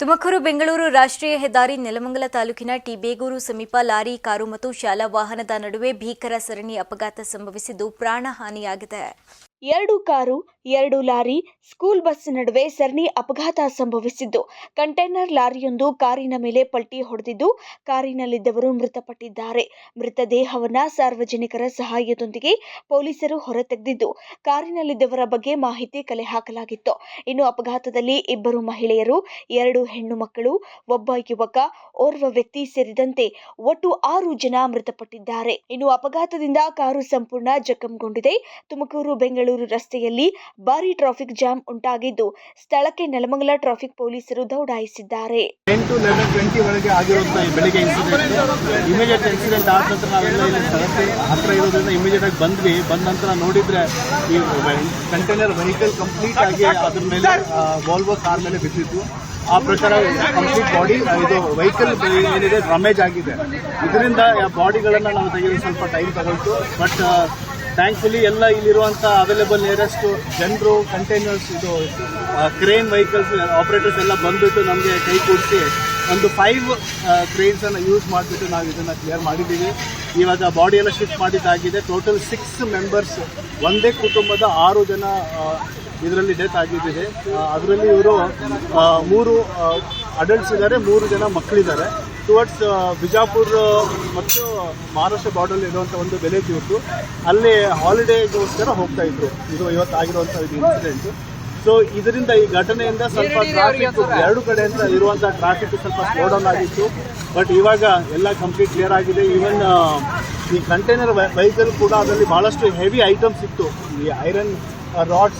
ತುಮಕೂರು ಬೆಂಗಳೂರು ರಾಷ್ಟ್ರೀಯ ಹೆದ್ದಾರಿ ನೆಲಮಂಗಲ ತಾಲೂಕಿನ ಟಿಬೇಗೂರು ಸಮೀಪ ಲಾರಿ, ಕಾರು ಮತ್ತು ಶಾಲಾ ವಾಹನದ ನಡುವೆ ಭೀಕರ ಸರಣಿ ಅಪಘಾತ ಸಂಭವಿಸಿದ್ದು ಪ್ರಾಣಹಾನಿಯಾಗಿದೆ. ಎರಡು ಕಾರು, ಎರಡು ಲಾರಿ, ಸ್ಕೂಲ್ ಬಸ್ ನಡುವೆ ಸರಣಿ ಅಪಘಾತ ಸಂಭವಿಸಿದ್ದು. ಕಂಟೈನರ್ ಲಾರಿಯೊಂದು ಕಾರಿನ ಮೇಲೆ ಪಲ್ಟಿ ಹೊಡೆದಿದ್ದು, ಕಾರಿನಲ್ಲಿದ್ದವರು ಮೃತಪಟ್ಟಿದ್ದಾರೆ. ಮೃತದೇಹವನ್ನ ಸಾರ್ವಜನಿಕರ ಸಹಾಯದೊಂದಿಗೆ ಪೊಲೀಸರು ಹೊರತೆಗೆದಿದ್ದು, ಕಾರಿನಲ್ಲಿದ್ದವರ ಬಗ್ಗೆ ಮಾಹಿತಿ ಕಲೆ ಹಾಕಲಾಗಿತ್ತು ಇನ್ನು ಅಪಘಾತದಲ್ಲಿ ಇಬ್ಬರು ಮಹಿಳೆಯರು, ಎರಡು ಹೆಣ್ಣು ಮಕ್ಕಳು, ಒಬ್ಬ ಯುವಕ, ಓರ್ವ ವ್ಯಕ್ತಿ ಸೇರಿದಂತೆ ಒಟ್ಟು ಆರು ಜನ ಮೃತಪಟ್ಟಿದ್ದಾರೆ. ಇನ್ನು ಅಪಘಾತದಿಂದ ಕಾರು ಸಂಪೂರ್ಣ ಜಖಂಗೊಂಡಿದೆ. ತುಮಕೂರು, ಬೆಂಗಳೂರು ರಸ್ತೆಯಲ್ಲಿ ಭಾರಿ ಟ್ರಾಫಿಕ್ ಜಾಮ್ ಉಂಟಾಗಿದ್ದು ಸ್ಥಳಕ್ಕೆ ನೆಲಮಂಗಲ ಟ್ರಾಫಿಕ್ ಪೊಲೀಸರು ದೌಡಾಯಿಸಿದ್ದಾರೆ. ಬಂದ ನಂತರ ನೋಡಿದ್ರೆ ವೆಹಿಕಲ್ ಕಂಪ್ಲೀಟ್ ಆಗಿ ಮೇಲೆ, ಆ ಪ್ರಕಾರ ಕಂಪ್ಲೀಟ್ ಬಾಡಿ ಇದು ವೆಹಿಕಲ್ ಏನಿದೆ ಡ್ಯಾಮೇಜ್ ಆಗಿದೆ. ಇದರಿಂದ ಬಾಡಿಗಳನ್ನು ನಾವು ತೆಗೆಯಲು ಸ್ವಲ್ಪ ಟೈಮ್ ತಗೊಳ್ತು. ಬಟ್ ಥ್ಯಾಂಕ್ಫುಲಿ ಎಲ್ಲ ಇಲ್ಲಿರುವಂಥ ಅವೈಲೇಬಲ್ ನಿಯರೆಸ್ಟ್ ಜನರು ಕಂಟೈನರ್ಸ್ ಇದು ಕ್ರೇನ್ ವೆಹಿಕಲ್ಸ್ ಆಪರೇಟರ್ಸ್ ಎಲ್ಲ ಬಂದ್ಬಿಟ್ಟು ನಮಗೆ ಕೈ ಕೊಡಿಸಿ ಒಂದು ಫೈವ್ ಕ್ರೇನ್ಸನ್ನು ಯೂಸ್ ಮಾಡಿಬಿಟ್ಟು ನಾವು ಇದನ್ನು ಕ್ಲಿಯರ್ ಮಾಡಿದ್ದೀವಿ. ಇವಾಗ ಬಾಡಿ ಎಲ್ಲ ಶಿಫ್ಟ್ ಮಾಡಿದ್ದಾಗಿದೆ. ಟೋಟಲ್ ಸಿಕ್ಸ್ ಮೆಂಬರ್ಸ್ ಒಂದೇ ಕುಟುಂಬದ ಆರು ಜನ ಇದರಲ್ಲಿ ಡೆತ್ ಆಗಿದ್ದಿದೆ ಅದರಲ್ಲಿ ಇವರು ಮೂರು ಅಡಲ್ಟ್ಸ್ ಇದ್ದಾರೆ ಮೂರು ಜನ ಮಕ್ಕಳಿದ್ದಾರೆ. ಟುವರ್ಡ್ಸ್ ಬಿಜಾಪುರ್ ಮತ್ತು ಮಹಾರಾಷ್ಟ್ರ ಬಾರ್ಡರ್ ಇರುವಂಥ ಒಂದು ಬೆಲೆ ಇವತ್ತು ಅಲ್ಲಿ ಹಾಲಿಡೇಗೋಸ್ಕರ ಹೋಗ್ತಾ ಇದ್ರು. ಇದು ಇವತ್ತು ಆಗಿರುವಂಥ ಇದು ಇನ್ಸಿಡೆಂಟ್ ಸೊ ಇದರಿಂದ ಈ ಘಟನೆಯಿಂದ ಸ್ವಲ್ಪ ಟ್ರಾಫಿಕ್ ಎರಡು ಕಡೆಯಿಂದ ಇರುವಂಥ ಟ್ರಾಫಿಕ್ ಸ್ವಲ್ಪ ಸ್ಲೋ ಡೌನ್ ಆಗಿತ್ತು. ಬಟ್ ಇವಾಗ ಎಲ್ಲ ಕಂಪ್ಲೀಟ್ ಕ್ಲಿಯರ್ ಆಗಿದೆ. ಈವನ್ ಈ ಕಂಟೈನರ್ ವೆಹಿಕಲ್ ಕೂಡ ಅದರಲ್ಲಿ ಬಹಳಷ್ಟು ಹೆವಿ ಐಟಮ್ಸ್ ಇತ್ತು. ಈ ಐರನ್ ರಾಡ್ಸ್